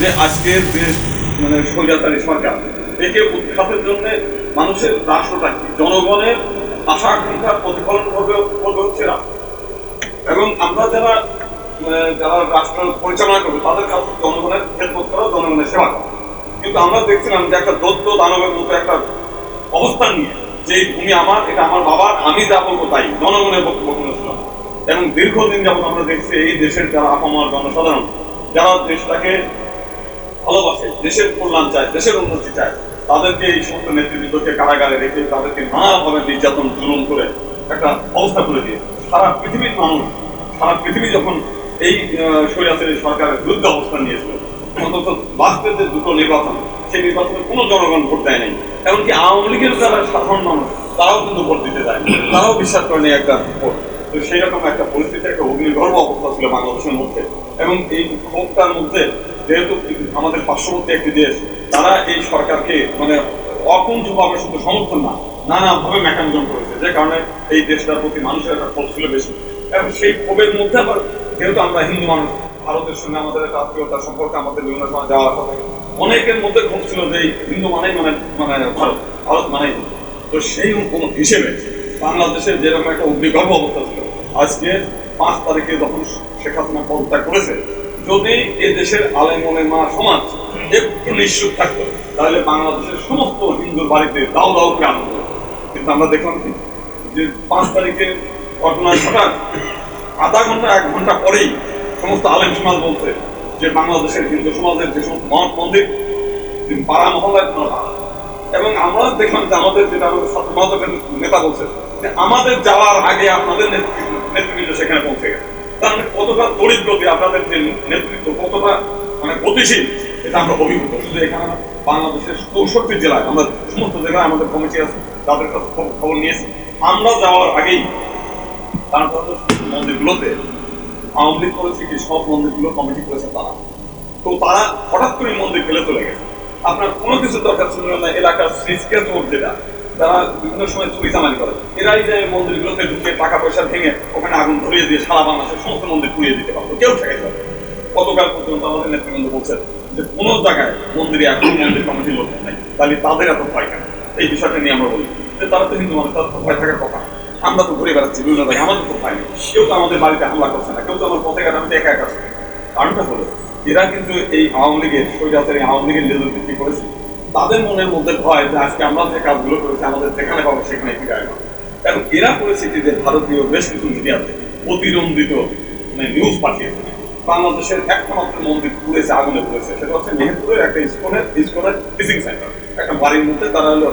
যে আজকের দেশ মানে স্বৈরাচারী সরকার, একে উৎখাতের জন্য মানুষের রাষ্ট্রটা কি? জনগণের আশা আকাঙ্ক্ষার প্রতিফলন করবে করবে হচ্ছে রাষ্ট্র এবং আমরা যারা যারা রাষ্ট্র পরিচালনা করবে, তাদের কাছে জনগণের খেদমত করা, জনগণের সেবা করা। কিন্তু আমরা দেখছিলাম যে একটা দত্ত দানবের মতো একটা অবস্থান নিয়ে, যে ভূমি আমার, এটা আমার বাবার, আমি যা বলব তাই, জনগণের বক্তব্য শুনেছিলাম এবং দীর্ঘদিন যাবত আমরা দেখছি এই দেশের যারা আপামর জনসাধারণ, যারা দেশটাকে ভালোবাসে, দেশের কল্যাণ চায়, দেশের উন্নতি চায়, তাদেরকে এই সমস্ত নেতৃবৃন্দকে কারাগারে রেখে তাদেরকে নানাভাবে নির্যাতন, জুলুম করে একটা অবস্থা করে দিয়ে সারা পৃথিবীর মানুষ, সারা পৃথিবী যখন এই স্বৈরাচারী সরকারের বিরুদ্ধে অবস্থান নিয়েছিল, অন্তত বাস্তবে যে দুটো নির্বাচন, সেই নির্বাচনে কোনো জনগণ ভোট দেয় নাই এমনকি আওয়ামী লীগের যারা সাধারণ মানুষ, তারাও কিন্তু ভোট দিতে যায় তারাও বিশ্বাস করেনি একটা ভোট। তো সেই রকম একটা পরিস্থিতি, একটা অগ্নিগর্ভ অবস্থা ছিল বাংলাদেশের মধ্যে। এবং এই ক্ষোভটার মধ্যে যেহেতু আমাদের পার্শ্ববর্তী একটি দেশ, তারা এই সরকারকে মানে অকুণ্ঠভাবে শুধু সমর্থন না, নানাভাবে মেকানিজম করেছে, যে কারণে এই দেশটার প্রতি মানুষের একটা ক্ষোভ ছিল বেশি। এবং সেই ক্ষোভের মধ্যে আবার যেহেতু আমরা হিন্দু মানুষ, ভারতের সঙ্গে আমাদের একটা আত্মীয়তার সম্পর্কে আমাদের বিভিন্ন সময় যাওয়া আসা থাকে, অনেকের মধ্যে ক্ষোভ ছিল যে হিন্দু মানেই মানে মানে ভারত ভারত মানেই। তো সেই হিসেবে বাংলাদেশের যেরকম একটা অগ্নিগর্ভ অবস্থা ছিল, আজকে পাঁচ তারিখে যখন শেখ হাসিনা পদত্যাগ করেছে, যদি এ দেশের আলেমনে মা সমাজ একটু নিশ্চুপ থাকতো, তাহলে বাংলাদেশের সমস্ত হিন্দুর বাড়িতে দাও দাও করে আনন্দ কিন্তু আমরা দেখলাম কি, যে পাঁচ তারিখে ঘটনা ঘটার আধা ঘণ্টা, এক ঘণ্টা পরেই সমস্ত আলেম সমাজ বলছে যে বাংলাদেশের হিন্দু সমাজের যে সমস্ত মঠ মন্দির পাড়া মহল্লায় এবং আমরা দেখলাম যে আমাদের যেটা আমাদের ছাত্র নেতা বলছে যে আমাদের যাওয়ার আগে আপনাদের নেতৃত্ব নেতৃত্ব সেখানে পৌঁছে গেছে। তার মানে কতটা গতি আপনাদের যে নেতৃত্ব, কতটা মানে গতিশীল, এটা আমরা অভিভূত। শুধু এখানে বাংলাদেশের চৌষট্টি জেলায়, আমরা সমস্ত জায়গায় আমাদের কমিটি আছে, তাদের কাছে খবর- নিয়েছি। আমরা যাওয়ার আগেই মন্দিরগুলোতে আওয়ামী লীগ করেছে কি, সব মন্দিরগুলো কমিটি করেছে তারা। তো তারা হঠাৎ করে মন্দির ফেলে চলে গেছে। আপনার কোনো কিছু দরকার ছিল না, এলাকার রোড যেটা তারা বিভিন্ন সময় চুরি চামারি করে। এরাই যে মন্দিরগুলোতে ঢুকে টাকা পয়সা ভেঙে ওখানে আগুন ধরিয়ে দিয়ে সারা বাংলাদেশের সমস্ত মন্দির পুড়িয়ে দিতে পারতো, কেউ ঠেকাইতে পারবে গতকাল পর্যন্ত আমাদের নেতৃবৃন্দ বলছেন যে কোনো জায়গায় মন্দিরে এখন মন্দির কমিটির লোক নাই, তাহলে তাদের এত ভয় কেন? এই বিষয়টা নিয়ে আমরা বলি। যে তারা তো হিন্দু মানুষ, তাদের তো ভয় থাকার কথা। আমরা তো ঘুরে বেড়াচ্ছি, বিভিন্ন জায়গায়। আমাদের তো ভয় নেই। কেউ তো আমাদের বাড়িতে হামলা করছে না, কেউ তো আমার পথে ঘাটে একা একা কারণটা হলো, এরা কিন্তু এই আওয়ামী লীগের, স্বৈরাচারী আওয়ামী লীগের লেজুর ভিত্তি করেছে? তাদের মনের মধ্যে ভয় যে আজকে আমরা যে কাজগুলো করেছি, আমাদের যেখানে পাবো সেখানে ফিরে আসব। এবং এরা করেছে যে ভারতীয় বেশ কিছু মিডিয়াতে অতিরঞ্জিত মানে নিউজ পাঠিয়েছে বাংলাদেশের একটা মাত্র মন্দির পুড়েছে আগুনে পুড়েছে, সেটা হচ্ছে মেহেরপুরের একটা ইস্কনের ইস্কনের টিচিং সেন্টার একটা বাড়ির মধ্যে তারা হলো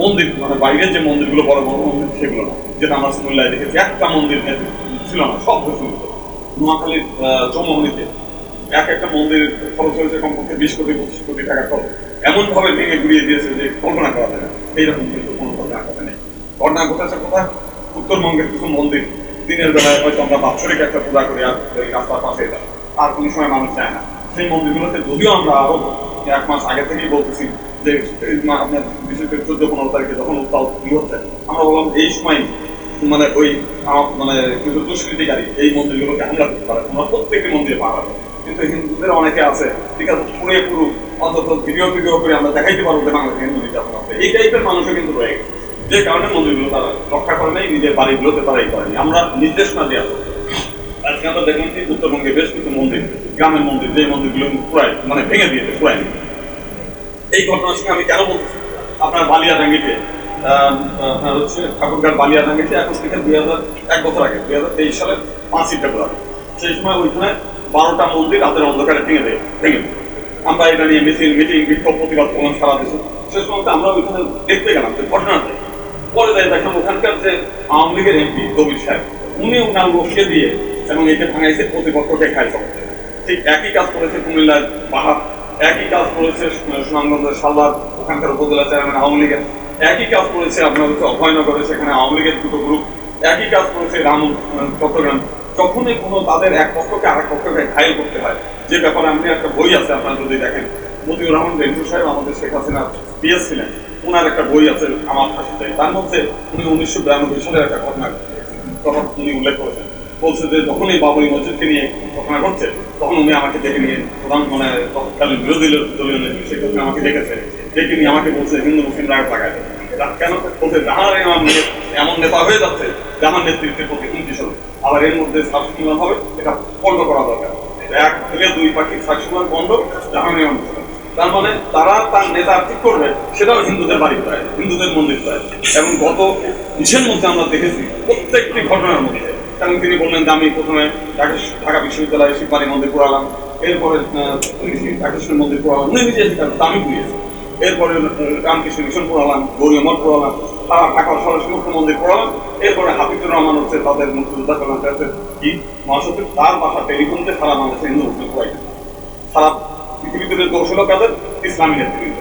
মন্দির মানে বাইরের যে মন্দিরগুলো, বড় বড় মন্দির, সেগুলো না। যেটা আমরা স্কুল্লায় দেখেছি একটা মন্দির ছিল না, সব ধসে নোয়াখালীর চৌমোহনীতে এক একটা মন্দির খরচ হয়েছে কমপক্ষে বিশ কোটি, পঁচিশ কোটি টাকা খরচ। এমন ভাবে ভেঙে গুড়িয়ে দিয়েছে যে কল্পনা করা যায় না। এইরকম কিন্তু কোনো ঘটনা ঘটে নেই। ঘটনা ঘটেছে কোথায়? উত্তরবঙ্গের কিছু মন্দির। দিনের বেলায় হয়তো আমরা বাৎসরিক একটা পূজা করি আর এই রাস্তার পাশে এটা। আর কোনো সময় মানুষ যায় না। সেই মন্দিরগুলোতে যদিও আমরা আরও এক মাস আগে থেকেই বলতেছি যে আপনার বিশেষ করে চোদ্দ, পনেরো তারিখে যখন উত্তাল ই হচ্ছে, আমরা বললাম এই সময় মানে ওই মানে কিন্তু দুষ্কৃতিকারী এই মন্দিরগুলোকে হামলা করতে পারে তোমরা প্রত্যেকটি মন্দিরে পাওয়া কিন্তু হিন্দুদের অনেকে আছে, ঠিক আছে পুরে পুরো অন্তত ভিডিও ভিডিও করে আমরা দেখাইতে পারব যে বাংলাদেশে হিন্দু নির্যাতন আছে এই টাইপের মানুষও কিন্তু রয়ে গেছে। যে কারণে মন্দিরগুলো তারা রক্ষা করে নেই, নিজের বাড়িগুলোতে তারাই করেনি। আমরা নির্দেশনা দেওয়া আজকে আমরা দেখলাম কি উত্তরবঙ্গে বেশ কিছু মন্দির, গ্রামের মন্দির যে মন্দিরগুলো পুরাই মানে ভেঙে দিয়েছে, পুরাই এই ঘটনার সঙ্গে আমি কেন বলছি? আপনার বালিয়াডাঙ্গিতে আপনার হচ্ছে ঠাকুরগার বালিয়াডাঙ্গিতে এখন থেকে দুই হাজার এক বছর আগে, দুই হাজার তেইশ সালের পাঁচই ফেব্রুয়ারি সেই সময় ওইখানে বারোটা মন্দির রাতের অন্ধকারে ভেঙে দেয়, ভেঙে আমরা এটা নিয়ে মিছিল, মিটিং, বিক্ষোভ, প্রতিবাদ করলাম সারা দেশে। সে সময় আমরা ওইখানে দেখতে গেলাম যে ঘটনাটা পরে যাই দেখলাম ওখানকার যে আওয়ামী লীগের এমপি কবির সাহেব, উনি ওনার লোককে দিয়ে এবং একে ভাঙাইছে প্রতিপক্ষকে খায় সব। ঠিক একই কাজ করেছে কুমিল্লার পাহাড় একই কাজ করেছে সুনামগঞ্জের সালবার ওখানকার উপজেলা চেয়ারম্যান আওয়ামী লীগের। একই কাজ করেছে আপনার হচ্ছে অভয়নগরে, সেখানে আওয়ামী লীগের দুটো গ্রুপ একই কাজ করেছে রাম, চট্টগ্রাম। যখনই কোনো তাদের এক পক্ষকে আরেক পক্ষকে ঘায়ল করতে হয়। যে ব্যাপারে আপনি একটা বই আছে, আপনারা যদি দেখেন, মতিউর রহমান রেঞ্জু সাহেব আমাদের শেখ হাসিনা পিএস ছিলেন। ওনার একটা বই আছে আমার ফাঁসি তার মধ্যে উনি উনিশশো বিরানব্বই সালের একটা ঘটনা কথা উনি উল্লেখ করেছেন। বলছে যে যখনই বাবরি মসজিদকে নিয়ে ঘটনা ঘটছে, তখন উনি আমাকে ডেকে নিয়ে প্রধান মানে তৎকালীন বিরোধী দলীয় নেত্রী শেখ হাসিনা আমাকে ডেকেছে। ডেকে নিয়ে আমাকে বলছে, হিন্দু মুসলিম রায় লাগায় কেন? বলছে জাহার এমন নেতা হয়ে যাচ্ছে জাহার নেতৃত্বের প্রতি হুমকি স্বরূপ আবার এর মধ্যে সাবসিমান হবে এটা বন্ধ করা দরকার। এক থেকে দুই পাখি সাবসিমান বন্ধ জাহার এমন তার মানে তারা তার নেতা ঠিক করবে, সেটাও হিন্দুদের বাড়ি প্রায় হিন্দুদের মন্দির প্রায় এবং গত বিশের মধ্যে আমরা দেখেছি প্রত্যেকটি ঘটনার মধ্যে। এবং তিনি বললেন যে আমি প্রথমে ঢাকা বিশ্ববিদ্যালয়ে শিববাড়ি মন্দির পড়ালাম এরপরে ঢাকেশ্বর মন্দির পড়ালাম উনি নিজে আমি বুঝিয়েছি। এরপরে রামকৃষ্ণ মিশন পড়ালাম গৌরী মঠ পড়ালাম তারা ঢাকা সরস্বতী মন্দির পড়ালাম এরপরে হাফিজুর রহমান হচ্ছে তাদের মুক্তিযোদ্ধা কল্যাণ কাছে কি? মহাসচিব, তার বাসা টেলিফোনতে সারা বাংলাদেশে হিন্দু মুসলিম পড়াই সারা পৃথিবীতে কৌশল কাদের? ইসলামী নেতৃত্ব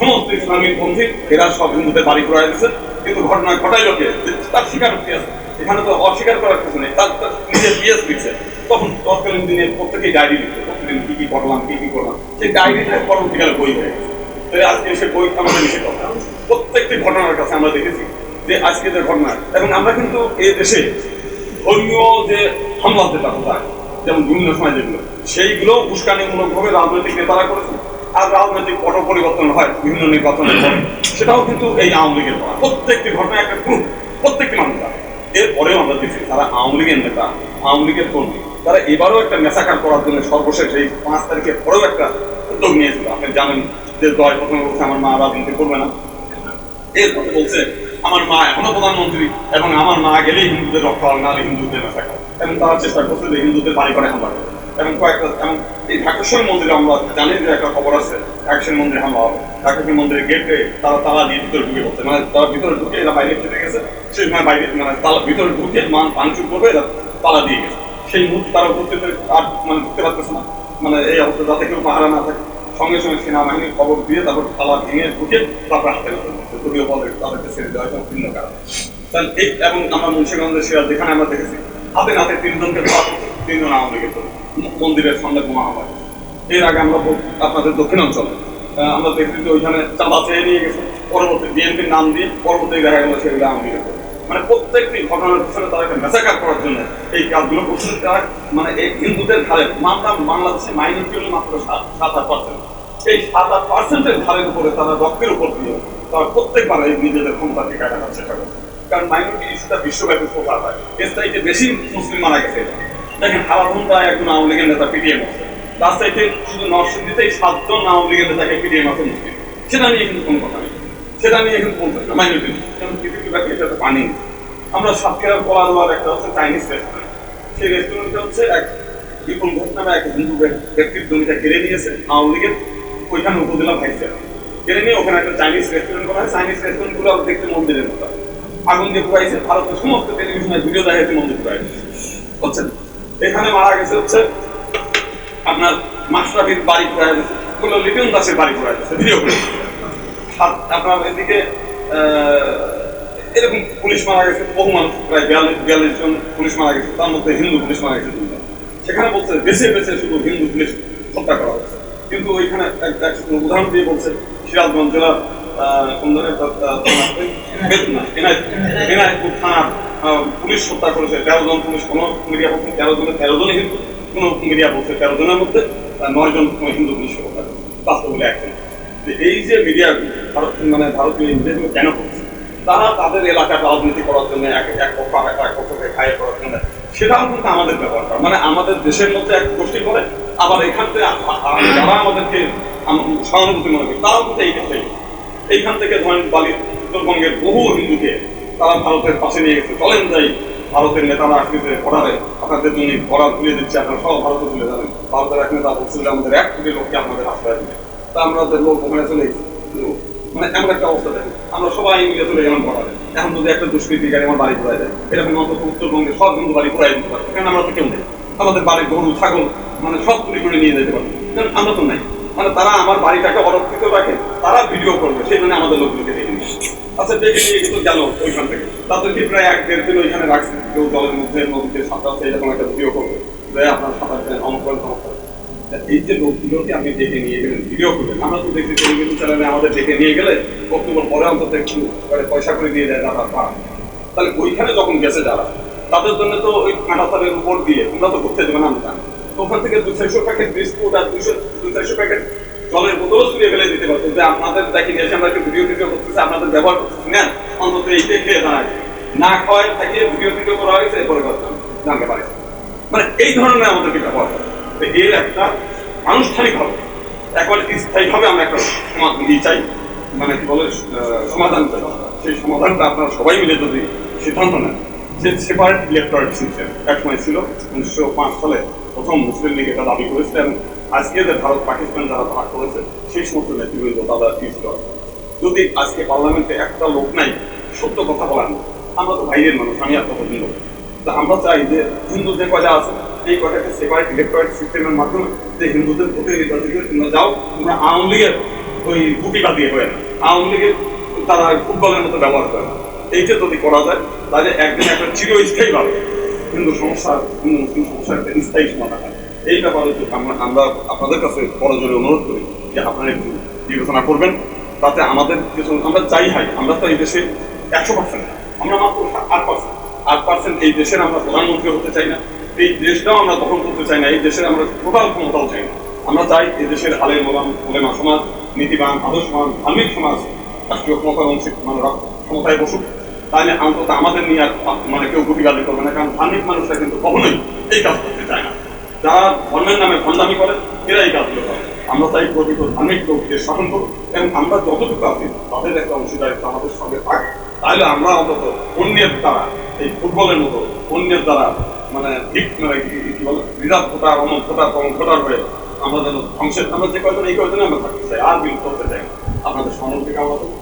সমস্ত ইসলামী পন্থী, এরা সব হিন্দুদের বাড়ি করে দিচ্ছে কিন্তু ঘটনা ঘটাইল কে? যে তার স্বীকারোক্তি আছে। এখানে তো অস্বীকার করার কিছু নেই। তার নিজের পিএস লিখছে তখন তৎকালীন দিনে প্রত্যেকেই ডায়েরি লিখছে প্রত্যেকদিন কি কি করলাম কি কি করলাম সেই ডায়েরিটা পরবর্তীকালে বই হয়ে গেছে। তাই আজকে সে বই আমাদের নিষেধ কথা প্রত্যেকটি ঘটনার কাছে আমরা দেখেছি যে আজকে যে ঘটনা, এবং আমরা কিন্তু এই দেশে ধর্মীয় যে হামলা যেটা হয়, যেমন বিভিন্ন সময় যেগুলো, সেইগুলো উস্কানিমূলক ভাবে রাজনৈতিক নেতারা করেছে। আর রাজনৈতিক পট পরিবর্তন হয় বিভিন্ন নির্বাচনের পরে। সেটাও কিন্তু এই আওয়ামী লীগের প্রত্যেকটি ঘটনা একটা প্রুফ প্রত্যেকটি মানুষ। এরপরেও আমরা দেখছি তারা আওয়ামী লীগের নেতা, আওয়ামী লীগের কর্মী, তারা এবারও একটা মেসাকার করার জন্য সর্বশেষ এই পাঁচ তারিখের পরেও একটা উদ্যোগ নিয়েছিল। আপনি জানেন যে দয় প্রথমে বলছে আমার মা রাজনীতি করবে না। এরপরে বলছে, আমার মা এখনও প্রধানমন্ত্রী এবং আমার মা গেলেই হিন্দুদের রক্ষা হবে, নাহলে হিন্দুদের মেসাকার এবং তারা চেষ্টা করছে যে হিন্দুদের বাড়ি করে হামলা এবং কয়েকটা, এবং এই ঢাকেশ্বর মন্দিরে আমরা জানি যে একটা খবর আছে, ঢাকেশ্বর মন্দিরে হামলা হবে। ঢাকেশ্বর মন্দিরের গেটে তারা তালা দিয়ে ভিতরে ঢুকে পড়ছে। মানে তারা ভিতরে ঢুকে এরা বাইরে চলে গেছে। সেই সময় বাইরে মানে তালা ভিতরে ঢুকে মান ভাঙচুর করবে, এরা তালা দিয়ে গেছে। সেই মুহূর্তে তারা উপস্থিত আর মানে ঢুকতে পারতেছে না। মানে এই অবস্থা যাতে কেউ পাহারা না থাকে। সঙ্গে সঙ্গে সেনাবাহিনী খবর দিয়ে তারপর তালা ভেঙে ঢুকে তারপর হাতে যদিও বলে তাদেরকে ছেড়ে দেওয়া হয় ভিন্ন কারণ এই এবং আমরা মুন্সিগঞ্জের সিরাজ যেখানে আমরা দেখেছি, হাতে নাতে তিনজনকে তিনজন আওয়ামী লীগের মন্দিরের সামনে বোমা হয়েছে। এর আগে আমরা আপনাদের দক্ষিণাঞ্চলে আমরা দেখছি যে ওইখানে চাঁদা চেয়ে নিয়ে গেছে পরবর্তী বিএনপির নাম দিয়ে পরবর্তী দেখা গেল সেগুলো আওয়ামী লীগের। মানে প্রত্যেকটি ঘটনার পিছনে তাদেরকে মেসাকার করার জন্য এই কাজগুলো করছে তারা মানে এই হিন্দুদের ধারে মাত্রা বাংলাদেশে মাইনরিটি হলে মাত্র সাত সাত আট পার্সেন্ট এই সাত আট পার্সেন্টের ধারের উপরে তারা রক্তের উপর দিয়ে তারা প্রত্যেকবার এই নিজেদের ক্ষমতা টিকা রাখার চেষ্টা করে। কারণ মাইনরিটি ইস্যুটা বিশ্বব্যাপী প্রচার হয়, এর চাইতে বেশি মুসলিম মারা গেছে দেখেন হারাধুন্দা একজন আওয়ামী লীগের নেতা পিটিএম আছে। তার চাইতে শুধু নরসিংদীতেই সাতজন আওয়ামী লীগের নেতাকে পিটিএম আছে মুসলিম। সেটা নিয়ে কিন্তু কোনো কথা নেই। সেটা নিয়ে কিন্তু বলতে না মাইনরিটি কারণ পৃথিবীব্যাপী এটা তো পানি। আমরা সাতক্ষীরার কলারোয়ার একটা হচ্ছে চাইনিজ রেস্টুরেন্ট সেই রেস্টুরেন্টটা হচ্ছে এক বিপুল ঘোষ নামে এক হিন্দু ব্যক্তির জমিটা কেড়ে নিয়েছে। আওয়ামী লীগের ওইখানে উপজেলা ভাইস কেড়ে নিয়ে ওখানে একটা চাইনিজ রেস্টুরেন্ট করা হয়। চাইনিজ রেস্টুরেন্টগুলো দেখতে মন্দিরের মতো। আগুন দিয়ে পুরাইছে ভারতের সমস্ত টেলিভিশনে ভিডিও দেখাইছে মন্দির পুরাইছে বুঝছেন? এখানে মারা গেছে হচ্ছে আপনার মাস্টারবির বাড়ি পুরাই গেছে। লিটন দাসের বাড়ি পুরাই গেছে। ভিডিও করে। এরকম পুলিশ মারা গেছে, বহু মানুষ, প্রায় বিয়াল্লিশ বিয়াল্লিশ জন পুলিশ মারা গেছে, তার মধ্যে হিন্দু পুলিশ মারা গেছে সেখানে বলছে, বেছে বেছে শুধু হিন্দু পুলিশ হত্যা করা হয়েছে। কিন্তু ওইখানে উদাহরণ দিয়ে বলছে, সিরাজগঞ্জ জেলার পুলিশ হত্যা করেছে। তেরো জন পুলিশ, কোনো মিডিয়া বলছে তেরো জনের তেরো জনই হিন্দু। কোনো মিডিয়া বলছে তেরো জনের মধ্যে নয় জন হিন্দু পুলিশ হত্যা করেছে। বাস্তব একজন এই যে মিডিয়া ভারত মানে ভারতীয় মিডিয়াগুলো কেন করছে? তারা তাদের এলাকার রাজনীতি করার জন্য এক এক পক্ষ আর এক পক্ষকে খায় করার জন্য সেটাও কিন্তু আমাদের করা মানে আমাদের দেশের মধ্যে এক গোষ্ঠী করে, আবার এখান থেকে যারা আমাদেরকে সহানুভূতি মনে করে, তারাও কিন্তু এই ক্ষেত্রে এইখান থেকে ধরেন বালি, উত্তরবঙ্গের বহু হিন্দুকে তারা ভারতের পাশে নিয়ে গেছে। চলেন যাই, ভারতের নেতারা আসলে পড়ারে আপনাদের জন্য পড়া তুলে দিচ্ছে, আপনারা সব ভারতে তুলে যাবেন ভারতের এক নেতা বলছিল আমাদের এক কোটি লোককে আপনাদের রাস্তায় দিবে আমরা ওদের ওখানে চলে গেছি। মানে এমন একটা অবস্থা দেখি আমরা সবাই মিলে চলে গেলাম পড়ারে এখন যদি একটা দুষ্কৃতিকারী আমার বাড়ি পুরাই দেয় এরকম অন্তত উত্তরবঙ্গে সব হিন্দু বাড়ি পুরাই দিতে পারে কারণ আমরা তো কেউ নেই। আমাদের বাড়ির গরু, ছাগল মানে সব চুরি করে নিয়ে যেতে পারবে। আমরা তো নাই। মানে তারা আমার বাড়িটাকে অরক্ষিত রাখে, তারা ভিডিও করবে। সেই জন্য আমাদের লোকগুলোকে দেখে নিয়ে আচ্ছা দেখে নিয়ে কিন্তু গেল ওইখান থেকে। তাদেরকে প্রায় এক দেড় দিন ওইখানে রাখছে। কেউ জলের মধ্যে নদীতে সাঁতারছে এরকম একটা ভিডিও করবে। যে আপনার সাঁতার দেন অমুক এই যে লোকগুলোকে গেলেন, ভিডিও ডেকে নিয়ে গেলে মানে পয়সা করে তাদের জন্য তো ওই কাঁটাতারের আমি ওখান থেকে দু চারশো প্যাকেট বিস্কুট আর দুশো দু চারশো প্যাকেট জলের বোতলও ছুড়িয়ে দিতে পারতো। যে আপনাদের দেখি ভিডিও টিডিও করতেছি, আপনাদের ব্যবহার করতেছি না অন্তত এইটাই খেয়ে দাঁড়ায়। না খাওয়ায়, থাকিয়ে ভিডিও টিডিও করা হয়েছে, এরপরে জানতে পারে। মানে এই ধরনের আমাদেরকে ব্যবহার করে। তো এর একটা আনুষ্ঠানিকভাবে, একবারে স্থায়ীভাবে আমরা একটা সমাধান চাই। মানে কি বলে সমাধান চাই। সেই সমাধানটা আপনারা সবাই মিলে যদি সিদ্ধান্ত নেন যে সেপারেট ইলেকট্রনিক সিস্টেম একসময় ছিল, উনিশশো পাঁচ সালে প্রথম মুসলিম লীগ এটা দাবি করেছিল আজকে যে ভারত পাকিস্তান যারা ভাগ করেছে, সেই সমস্ত নেতৃবৃন্দ তারা করে যদি আজকে পার্লামেন্টে একটা লোক নাই, সত্য কথা বলার আমরা তো বাইরের মানুষ, আমি আর কত হিন্দু তা আমরা চাই যে হিন্দু যে কয়টা আছে এই কয়টাকে সেপারেট ইলেকট্রনিক সিস্টেমের মাধ্যমে যে হিন্দুদের ভোটে নির্বাচিত তোমরা যাও, তোমরা আওয়ামী লীগের ওই গুটি বাদিয়ে হয়ে না আওয়ামী লীগের তারা ফুটবলের মতো ব্যবহার করে না। এইটা যদি করা যায়, তাহলে একদিন একটা চিরস্থায়ী ভাবে হিন্দু সমস্যা, হিন্দু মুসলিম সমস্যার একটা স্থায়ী সমাধান হয়। এই ব্যাপারে আমরা আমরা আপনাদের কাছে বড়জোরে অনুরোধ করি যে আপনারা একটু বিবেচনা করবেন। তাতে আমাদের কিছু আমরা যাই হাই, আমরা তো এই দেশে একশো পার্সেন্ট আমরা মাত্র আট পার্সেন্ট আট পার্সেন্ট এই দেশের আমরা প্রধানমন্ত্রী হতে চাই না। এই দেশটাও আমরা দখল করতে চাই না, এই দেশের আমরা টোটাল ক্ষমতাও চাই না। আমরা চাই এই দেশের আলের মোলাম, ওলেমা সমাজ, নীতিবান, আদর্শবান, ধার্মিক সমাজ, রাষ্ট্রীয় ক্ষমতা বঞ্চিত মানে ক্ষমতায় বসুক। তাহলে অন্তত আমাদের নিয়ে আর মানে কেউ গুটিগালি করবে না, কারণ ধার্মিক মানুষরা কিন্তু কখনোই এই কাজ করতে চায় না। যারা ধর্মের নামে ভণ্ডামি করে এরা এই কাজগুলো করে। আমরা চাই প্রকৃত ধার্মিক লোককে শাসন করুক, এবং আমরা যতটুকু আছি, তাদের একটা অংশীদারিত্ব আমাদের সঙ্গে থাক। তাহলে আমরা অন্তত অন্যের দ্বারা, এই ফুটবলের মতো অন্যের দ্বারা মানে ঠিক মানে কি বলে, রিজার্ভ ভোটার অমন ভোটার তমন ভোটার হয়ে আমরা যেন ধ্বংসের, আমরা যে কয়জন, এই কয়জনে আমরা থাকতে চাই, আর বিলুপ্ত হতে চাই। আপনাদের সম্মতি আমরা।